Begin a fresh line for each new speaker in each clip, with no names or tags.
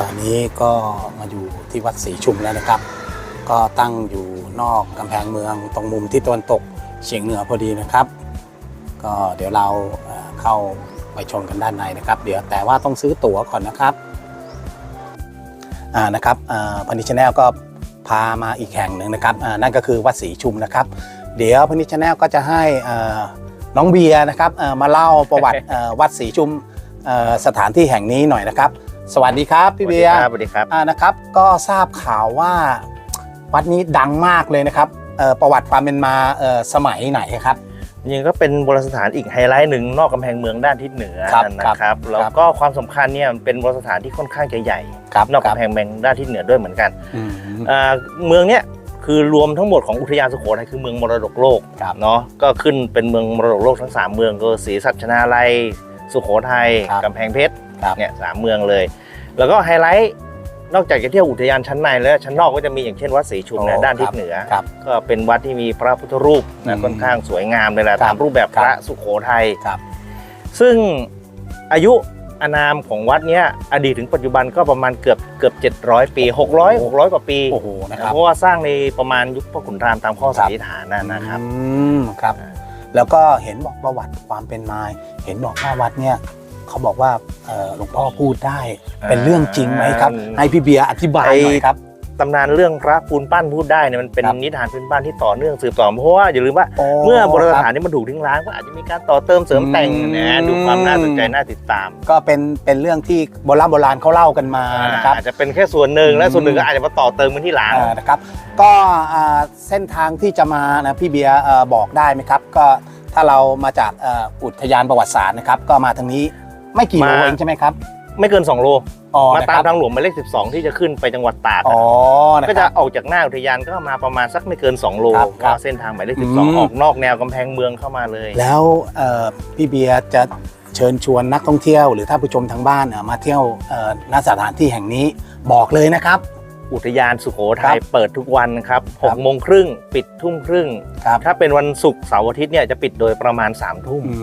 ตอนนี้ก็มาอยู่ที่วัดศรีชุมแล้วนะครับ ก็ตั้งอยู่นอกกำแพงเมืองตรงมุมที่ตะวันตกเฉียงเหนือพอดีนะครับ ก็เดี๋ยวเราเข้าไปชมกันด้านในนะครับ เดี๋ยวแต่ว่าต้องซื้อตั๋วก่อนนะครับอ่านะครับพันธิชแนลก็พามาอีกแห่งหนึ่งนะครับนั่นก็คือวัดศรีชุมนะครับ เดี๋ยวพันธิชแนลก็จะให้น้องเบียร์นะครับมาเล่าประวัติวัดศรีชุมสถานที่แห่งนี้หน่อยนะครับ สวัสดีครับพี่เบียร์
สวัสดีครับ
อ่านะครับ ก็ทราบข่าวว่าวัดนี้ดังมากเลยนะครับเอ่อประวัติความเป็นมาเอ่อสมัยไหนครับ
จริงๆก็เป็นโบราณสถานอีกไฮไลท์หนึ่งนอกกำแพงเมืองด้านทิศเหนือ
ครับ
นะครับแล้วก็ความสำคัญเนี่ยมันเป็นโบราณสถานที่ค่อนข้างจะใหญ่
ครับ
นอกกำแพงเมืองด้านทิศเหนือด้วยเหมือนกัน
อืม
อ่าเมืองเนี้ยคือรวมทั้งหมดของอุทยานสุโขทัยคือเมืองมรดกโลก
ครับ
เนาะก็ขึ้นเป็นเมืองมรดกโลกทั้งสามเมืองก็ศรีสัชนาลัยสุโขทัย
ครับ
กำแพงเพชร
ครับ
เนี่ยสามเมืองเลย แล้วก็ไฮไลท์นอกจากจะเที่ยวอุทยานชั้นในแล้วชั้นนอกก็จะมีอย่างเช่นวัดศรีชุมนะ
โอ้
ด้านทิ
ค
ศ
รับ
เหนือ
ครับ
ก็เป็นวัดที่มีพระพุทธรูป
อื
นะ
ม
ค่อนข้างสวยงามเลยแหละ
ครับ
ตามรูปแบบพ
ครั
ระ
บ
สุโขทัย
ครับ
ซึ่งอายุอานามของวัดเนี้ยอดีตถึงปัจจุบันก็ประมาณเกือบเกือบ 700 ปี 600 600 กว่าปี
โอ้โหนะครับ
เพราะว่าสร้างในประมาณยุคพ่อขุนรามตามข้อสันนิษฐานนะนะครับ
อืมครับ แล้วก็เห็นบอกประวัติความเป็นมา เห็นบอกว่าวัดเนี่ย เขาบอกว่าเอ่อหลวงพ่อพูดได้ เป็นเรื่องจริงไหมครับ
อืม
ให้พี่เบียร์อธิบายหน่อยครับ
ตำนานเรื่องพระปูนปั้นพูดได้เนี่ยมันเป็น
ครับ
นิทานพื้นบ้านที่ต่อเนื่องสืบต่อเพราะว่าอย่าลืมว่าเมื่อโบราณสถานนี้มันถูกทิ้งร้างก็อาจจะมีการต่อเติมเสริมแต่ง
อืม
นะดูความน่าสนใจน่าติดตาม
ก็เป็นเป็นเรื่องที่โบราณโบราณเขาเล่ากันมานะครับ
อาจจะเป็นแค่ส่วนหนึ่งและ
อืม
ส่วนหนึ่งก็อาจจะมาต่อเติมกันที่หลัง
อ่านะครับ ก็อ่าเส้นทางที่จะมานะพี่เบียร์เอ่อบอกได้ไหมครับ ก็ถ้าเรามาจากเอ่ออุทยานประวัติศาสตร์นะครับ ก็มาทางนี้ ไม่กี่โล
มา
เองใช่ไหมครับ
ไม่เกิน 2 โล
อ๋อ
มา
นะ
ตา
ค
ม
รับ
ทางหลวงหมายเลข 12 ที่จะขึ้นไปจังหวัดตาก
อ๋อนะ
ก็
ค
จะ
รับ
ออกจากหน้าอุทยานก็มาประมาณสักไม่เกิน 2 โล
ครับครับ
ก็เส้นทางหมายเลข
อืม
12 ออกนอกแนวกำแพงเมืองเข้ามาเลย
แล้วเอ่อพี่เบียร์จะเชิญชวนนักท่องเที่ยว หรือถ้าผู้ชมทางบ้านเอ่อมาเที่ยวเอ่อณสถานที่แห่งนี้บอกเลยนะครับ
อุทยานสุโขทัย
ครับ
เปิดทุกวันครับ
ครับ
6โมงครึ่งปิดทุ่มครึ่ง
ครับ
ถ้าเป็นวันศุกร์เสาร์อาทิตย์เนี่ยจะปิดโดยประมาณ3ทุ่ม
อื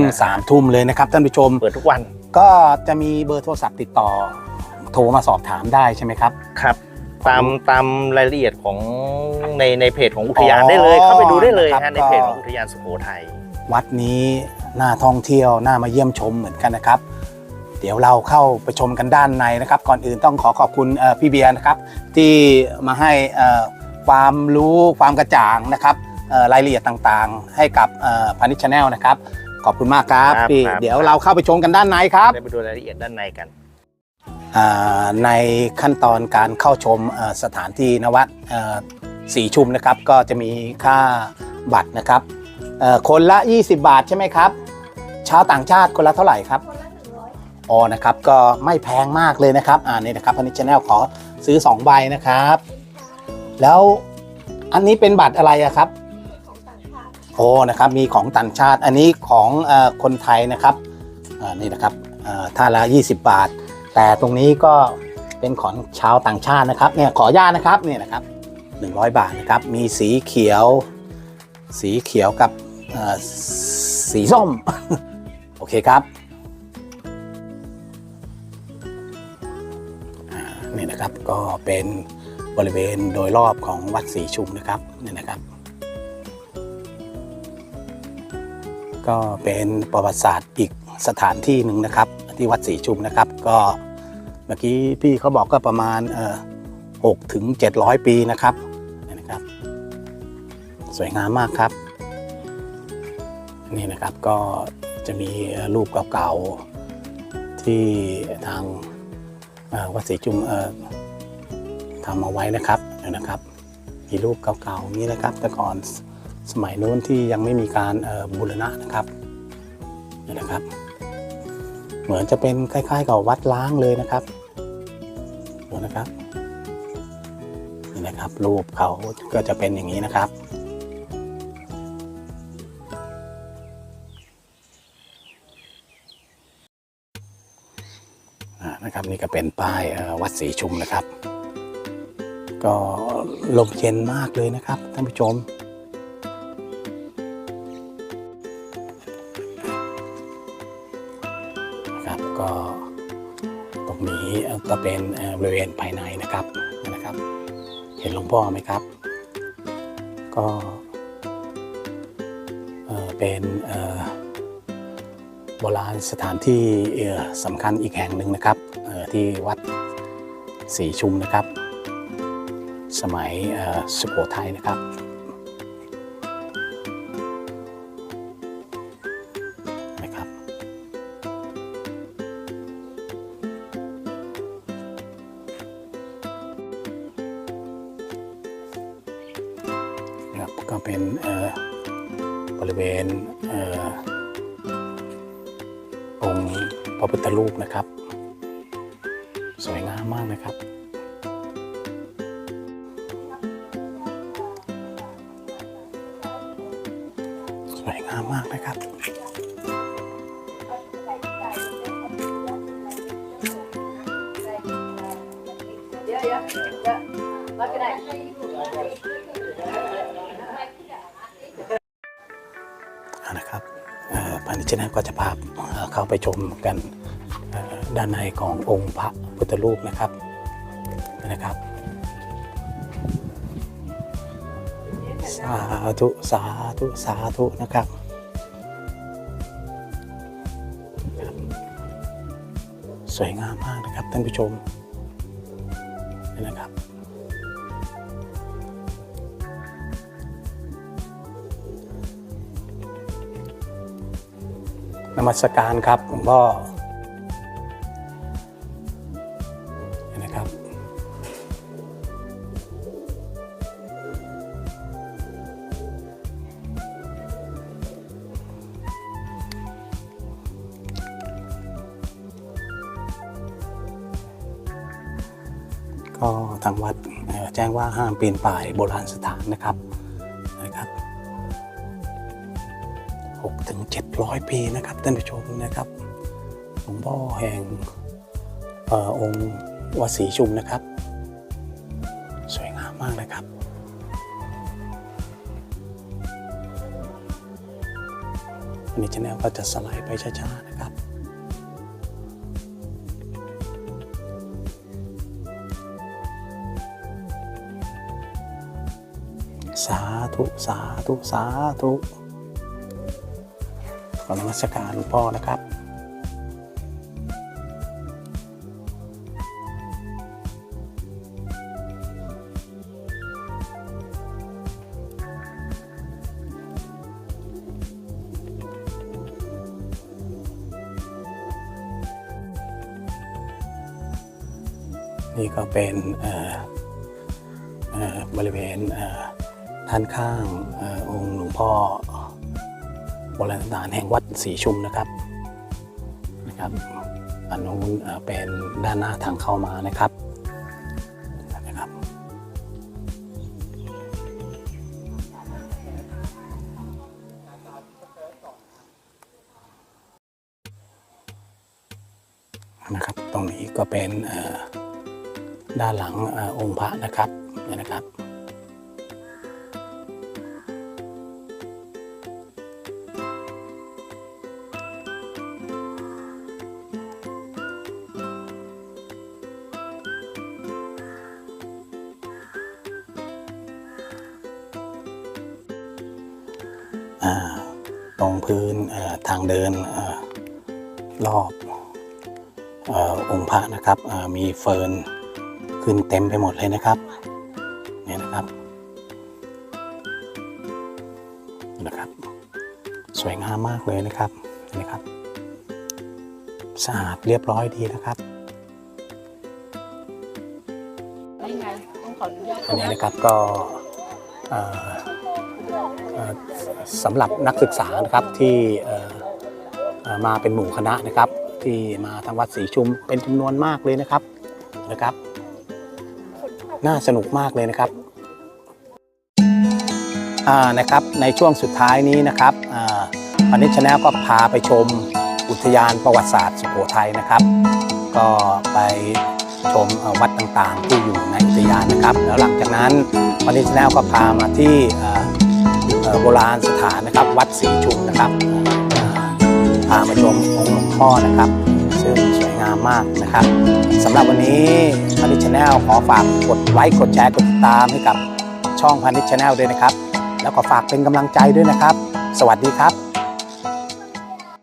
มสามทุ่มเลยนะครับท่านผู้ชม
เปิดทุกวัน
ก็จะมีเบอร์โทรศัพท์ติดต่อ โทรมาสอบถามได้ใช่ไหมครับ
ครับตามตามรายละเอียดของในในเพจของอุทยาน
อ๋อ
ได้เลย เข้าไปดูได้เลย
นะครับ
ฮะในเพจ
ก็
ของอุทยานสุโขทัย
วัดนี้น่าท่องเที่ยวน่ามาเยี่ยมชมเหมือนกันนะครับ เดี๋ยวเราเข้าไปชมกันด้านในนะครับ ก่อนอื่นต้องขอขอบคุณเอ่อพี่เบียร์นะครับ ที่มาให้เอ่อความรู้ความกระจ่างนะครับเอ่อรายละเอียดต่างๆ ให้กับพานิชชแนลนะครับ ขอบคุณมากครับ
ครับ
พี่
ครับ
เดี๋ยวเราเข้าไปชมกันด้านในครับ
ได้ไปดูรายละเอียดด้านในกัน
อ่าในขั้นตอนการเข้าชมเอ่อสถานที่นวัดเอ่อสีชุมนะครับ ก็จะมีค่าบัตรนะครับเอ่อคนละ 20 บาทใช่ไหมครับ ชาวต่างชาติคนละเท่าไหร่ครับ อ๋อนะครับก็ไม่แพงมากเลยนะครับอ่านี่นะครับพันนิชแนลขอซื้อ2ใบนะครับ แล้วอันนี้เป็นบัตรอะไรอะครับโอ้นะครับมีของต่างชาติอันนี้ของเออคนไทยนะครับอ่านี่นะครับเอ่อท่านละ 20 บาท แต่ตรงนี้ก็เป็นของชาวต่างชาตินะครับเนี่ยขออนุญาตนะครับเนี่ยนะครับ 100 บาทนะครับมีสีเขียว สีเขียวกับเอ่อสีส้ม โอเคครับ ก็เป็นบริเวณโดยรอบของวัดศรีชุมนะครับนี่นะครับ ก็เป็นประวัติศาสตร์อีกสถานที่หนึ่งนะครับ ที่วัดศรีชุมนะครับ ก็เมื่อกี้พี่เขาบอกก็ประมาณเออหกถึงเจ็ดร้อยปีนะครับนี่นะครับ สวยงามมากครับ นี่นะครับก็จะมีรูปเก่าๆที่ทางวัดศรีชุมเออ ทำเอาไว้นะครับเดี๋ยนะครับ มีรูปเก่าๆนี้นะครับ แต่ก่อนสมัยนู้นที่ยังไม่มีการบูรณะนะครับนี่นะครับ เหมือนจะเป็นคล้ายๆกับวัดล้างเลยนะครับดูนะครับนี่นะครับ รูปเขาก็จะเป็นอย่างนี้นะครับนะครับนี่ก็เป็นป้ายวัดศรีชุมนะครับ ก็ลมเย็นมากเลยนะครับท่านผู้ชม นะครับก็ตรงนี้เอ่อก็เป็นบริเวณภายในนะครับนะครับ เห็นหลวงพ่อไหมครับ ก็เป็นโบราณสถานที่สำคัญอีกแห่งหนึ่งนะครับที่วัดศรีชุมนะครับ สมัยสุโขทัยนะครับนะครับ ก็เป็นบริเวณเองค์พระพุทธรูปนะครับ สวยงามมากนะครับามมากนะครับนะครับเอ่อพานิชนะก็จะพาเข้าไปชมกันด้านในขององค์พระพุทธรูปนะครับนะครับสาธุสาธุสาธุนะครับ สวยงามมากนะครับท่านผู้ชมนี่นะครับ นมัสการครับหลวงพ่อ ก็ทางวัดแจ้งว่าห้ามปีนป่ายโบราณสถานนะครับนะครับ6ถึง700ปีนะครับท่านผู้ชมนะครับหลวงพ่อแห่งอองค์วัดศรีชุมนะครับ สวยงามมากนะครับวันนี้ชแนลก็จะสไลด์ไปช้าๆนะ ธุสาธุสาธุขอนมัสการหลวงพ่อนะครับนี่ก็เป็นเอ่อบริเวณเอ่อ ด้านข้างอองค์หลวงพ่อโบราณสถานแห่งวัดศรีชุมนะครับนะครับอันนู้นเป็นด้านหน้าทางเข้ามานะครับนะครับ นะครับ ตรงนี้ก็เป็นด้านหลังอองค์พระนะครับนะครับ รงพื้นเอ่อทางเดินเออรอบเออองค์พระนะครับเอ่อมีเฟิร์นขึ้นเต็มไปหมดเลยนะครับเนี่ยนะครับนะครับ สวยงามมากเลยนะครับนี่นะครับ สะอาดเรียบร้อยดีนะครับ
ได้ไงต้องขออนุญาต
อันนี้นะครับก็เอ่อเอ่อ สำหรับนักศึกษานะครับที่มาเป็นหมู่คณะนะครับ ที่มาทางวัดศรีชุมเป็นจำนวนมากเลยนะครับนะครับ น่าสนุกมากเลยนะครับนะครับในช่วงสุดท้ายนี้นะครับวันนี้ชาแนลก็พาไปชมอุทยานประวัติศาสตร์สุโขทัยนะครับ ก็ไปชมวัดต่างๆ ที่อยู่ในอุทยานนะครับ แล้วหลังจากนั้นวันนี้ชาแนลก็พามาที่ โบราณสถานนะครับ วัดศรีชุมนะครับพามาชมองค์หลวงพ่อนะครับ ซึ่งสวยงามมากนะครับสำหรับวันนี้พันธิชแนลขอฝากกดไลค์กดแชร์กดติดตามให้กับช่องพันธิชแนลด้วยนะครับ แล้วก็ฝากเป็นกำลังใจด้วยนะครับ สวัสดีครับ